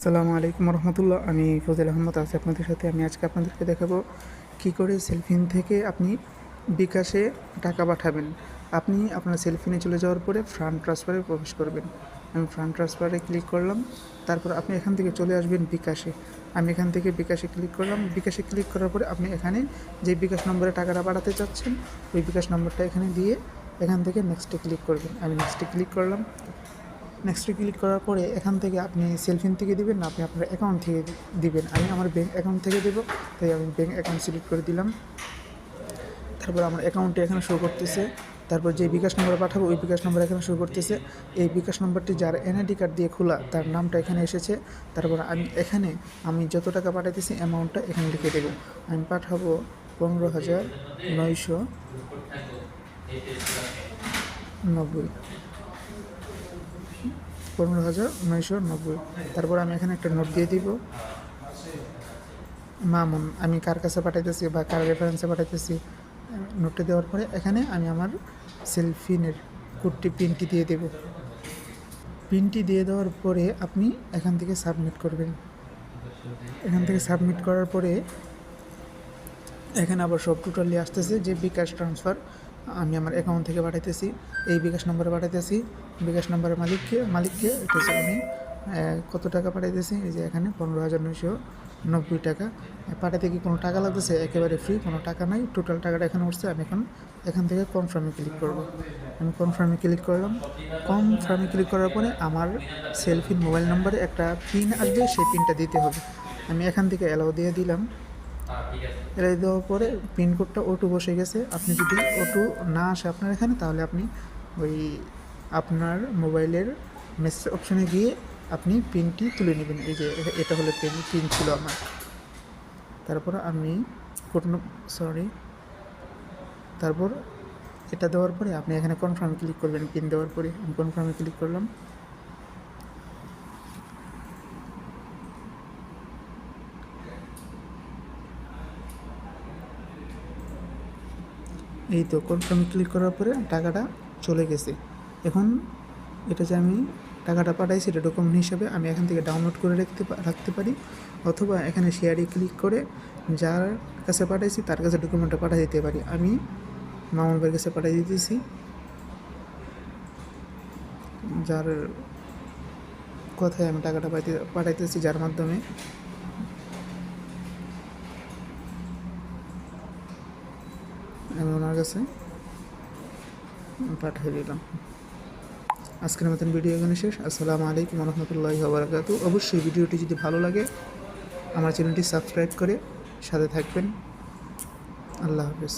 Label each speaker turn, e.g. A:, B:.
A: আসসালামু আলাইকুম রহমতুল্লাহ। আমি ফজল আহমদ আছি আপনাদের সাথে আমি আজকে আপনাদেরকে দেখাবো কী করে সেলফিন থেকে আপনি বিকাশে টাকা পাঠাবেন। আপনি আপনার সেলফিনে চলে যাওয়ার পরে ফ্রান্ট ট্রান্সফারে প্রবেশ করবেন। আমি ফ্রান্ট ট্রান্সফারে ক্লিক করলাম, তারপর আপনি এখান থেকে চলে আসবেন বিকাশে। আমি এখান থেকে বিকাশে ক্লিক করলাম, বিকাশে ক্লিক করার পরে আপনি এখানে যে বিকাশ নম্বরে টাকাটা পাঠাতে চাচ্ছেন, ওই বিকাশ নম্বরটা এখানে দিয়ে এখান থেকে নেক্সটে ক্লিক করবেন। আমি নেক্সটে ক্লিক করলাম নেক্সটে ক্লিক করার পরে এখান থেকে আপনি সেলফিন থেকে দিবেন না, আপনি আপনার অ্যাকাউন্ট থেকে দিবেন। আমি আমার ব্যাঙ্ক অ্যাকাউন্ট থেকে দেবো, তাই আমি ব্যাঙ্ক অ্যাকাউন্ট সিলেক্ট করে দিলাম। তারপর আমার অ্যাকাউন্টে এখানে শো করতেছে। তারপর যে বিকাশ নম্বর পাঠাবো, ওই বিকাশ নম্বর এখানে শুরু করতেছে। এই বিকাশ নম্বরটি যার এনআইডি কার্ড দিয়ে খোলা, তার নামটা এখানে এসেছে। তারপর আমি এখানে, আমি যত টাকা পাঠাইতেছি অ্যামাউন্টটা এখানে লিখে দেবো। আমি পাঠাবো পনেরো হাজার নয়শো নব্বই। পনেরো হাজার নয়শো নব্বই। তারপর আমি এখানে একটা নোট দিয়ে দিব। মামুন, আমি কার কাছে পাঠাইতেছি বা কার রেফারেন্সে পাঠাইতেছি নোটটি দেওয়ার পরে এখানে আমি আমার সেলফিনের কোডটি পিনটি দিয়ে দেব। পিনটি দিয়ে দেওয়ার পরে আপনি এখান থেকে সাবমিট করবেন। এখান থেকে সাবমিট করার পরে এখানে আবার সব টোটালি আসতেছে যে বিকাশ ট্রান্সফার আমি আমার অ্যাকাউন্ট থেকে পাঠাইতেছি, এই বিকাশ নম্বরে পাঠাইতেছি, বিকাশ নম্বরের মালিককে মালিককে এটা আমি কত টাকা পাঠাইতেছি, এই যে এখানে পনেরো হাজার নয়শো নব্বই টাকা। পাঠাতে কি কোনো টাকা লাগতেছে? একেবারে ফ্রি কোনো টাকা নাই। টোটাল টাকাটা এখানে উঠছে, আমি এখন এখান থেকে কনফার্মে ক্লিক করব। আমি কনফার্মে ক্লিক করলাম। কনফার্মে ক্লিক করার পরে আমার সেলফির মোবাইল নম্বরে একটা পিন আসবে, সেই পিনটা দিতে হবে। আমি এখান থেকে অ্যালাউ দিয়ে দিলাম। এলাই দেওয়ার পরে পিনকোডটা ওটু বসে গেছে। আপনি যদি ওটু না আসে আপনার এখানে, তাহলে আপনি ওই আপনার মোবাইলের মেসেজ অপশনে গিয়ে আপনি পিনটি তুলে নেবেন। এই যে, এটা হলো পিন পিন ছিল আমার। তারপর আমি কোড সরি তারপর এটা দেওয়ার পরে আপনি এখানে কনফার্মে ক্লিক করবেন পিন দেওয়ার পরে। আমি কনফার্মে ক্লিক করলাম। এই তো কনফার্মে ক্লিক করার পরে টাকাটা চলে গেছে। এখন এটা যে আমি টাকাটা পাঠাইছি, এটা ডকুমেন্ট হিসাবে আমি এখান থেকে ডাউনলোড করে রাখতে রাখতে পারি। অথবা এখানে শেয়ারে ক্লিক করে যার কাছে পাঠাইছি, তার কাছে ডকুমেন্টটা পাঠিয়ে দিতে পারি। আমি মামুন ভাইয়ের কাছে পাঠিয়ে দিতেছি। যার কথায় আমি টাকাটা পাঠাইতেছি যার মাধ্যমে। আমি ওনার কাছে পাঠিয়ে দিলাম। আজকের মতন ভিডিও এখানে শেষ। আসসালামু আলাইকুম রহমতুল্লাহ বারাকাতু অবশ্যই ভিডিওটি যদি ভালো লাগে, আমার চ্যানেলটি সাবস্ক্রাইব করে সাথে থাকবেন। আল্লাহ হাফেজ।